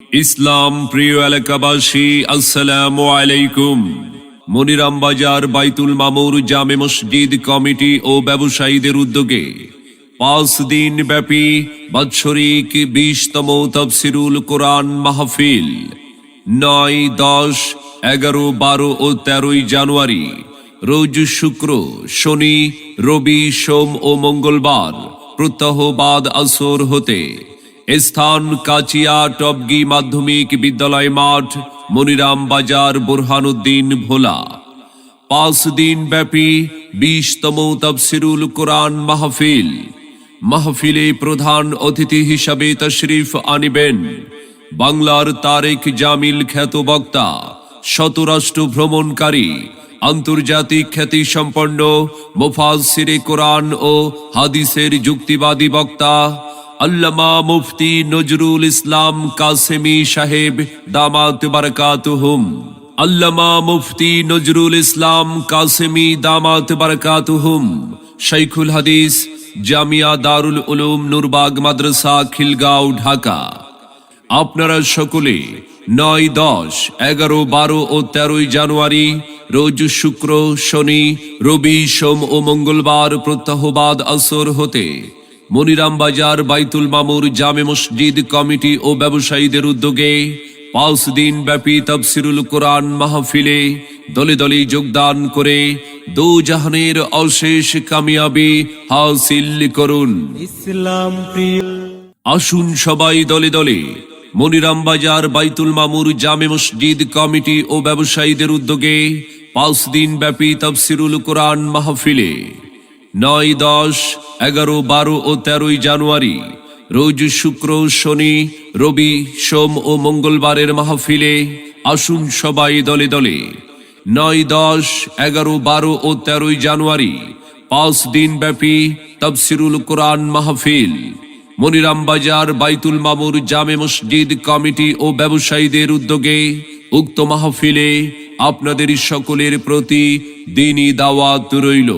ইসলাম, প্রিয় এলাকাবাসী, আসসালাম আলাইকুম। মনিরাম বাজার বাইতুল মামুর জামে মসজিদ কমিটি ও ব্যবসায়ীদের উদ্যোগে পাঁচ দিন ব্যাপী বাৎসরিক বিশতম তফসিরুল কোরআন মাহফিল নয়, দশ, এগারো, বারো ও তেরোই জানুয়ারি, রোজ শুক্র, শনি, রবি, সোম ও মঙ্গলবার প্রত্যহবাদ আসর হতে স্থান কাচিয়া টবগি মাধ্যমিক বিদ্যালয় মাঠ, মনিরাম বাজার বোরহানুদ্দিন ভোলা। পাঁচ দিন ব্যাপী বিশতম তফসিরুল কোরআন মাহফিল। মাহফিলে প্রধান অতিথি হিসাবে তশরিফ আনিবেন বাংলার তারেক জামিল খ্যাত বক্তা শতরাষ্ট্র ভ্রমণকারী, আন্তর্জাতিক খ্যাতি সম্পন্ন মুফাসিরে কোরআন ও হাদিসের যুক্তিবাদী বক্তা আল্লামা মুফতি নজরুল ইসলাম কাসেমি সাহেব দামাত বারকাতুহুম। আল্লামা মুফতি নজরুল ইসলাম কাসেমি দামাত বারকাতুহুম। শাইখুল হাদিস, জামিয়া দারুল উলুম নুরবাগ মাদ্রাসা, খিলগাঁও, ঢাকা। আপনারা সকলে নয় দশ এগারো বারো ও তেরোই জানুয়ারি, রোজ শুক্র, শনি, রবি, সোম ও মঙ্গলবার প্রত্যাহবাদ আসর হতে মনিরাম বাজার বাইতুল মামুর জামে মসজিদ কমিটি ও ব্যবসায়ীদের উদ্যোগে পাঁচ দিন ব্যাপী তফসিরুল কোরআন মাহফিলে দলে দলে যোগদান করে দু জাহানের অশেষ কামিয়াবি হাসিল করুন। ইসলাম আসুন সবাই দলে দলে। মনিরাম বাজার বাইতুল মামুর জামে মসজিদ কমিটি ও ব্যবসায়ীদের উদ্যোগে পাঁচ দিন ব্যাপী তফসিরুল কোরআন মাহফিলে নয় দশ, এগারো, বারো ও তেরোই জানুয়ারি, রোজ শুক্র, শনি, রবি, সোম ও মঙ্গলবারের মাহফিলে আসুন সবাই দলে দলে। নয় দশ, এগারো, বারো ও তেরোই জানুয়ারি, পাঁচ দিন ব্যাপী তফসিরুল কোরআন মাহফিল। মনিরাম বাজার বাইতুল মামুর জামে মসজিদ কমিটি ও ব্যবসায়ীদের উদ্যোগে উক্ত মাহফিলে আপনাদের সকলের প্রতি দিনই দাওয়াত রইল।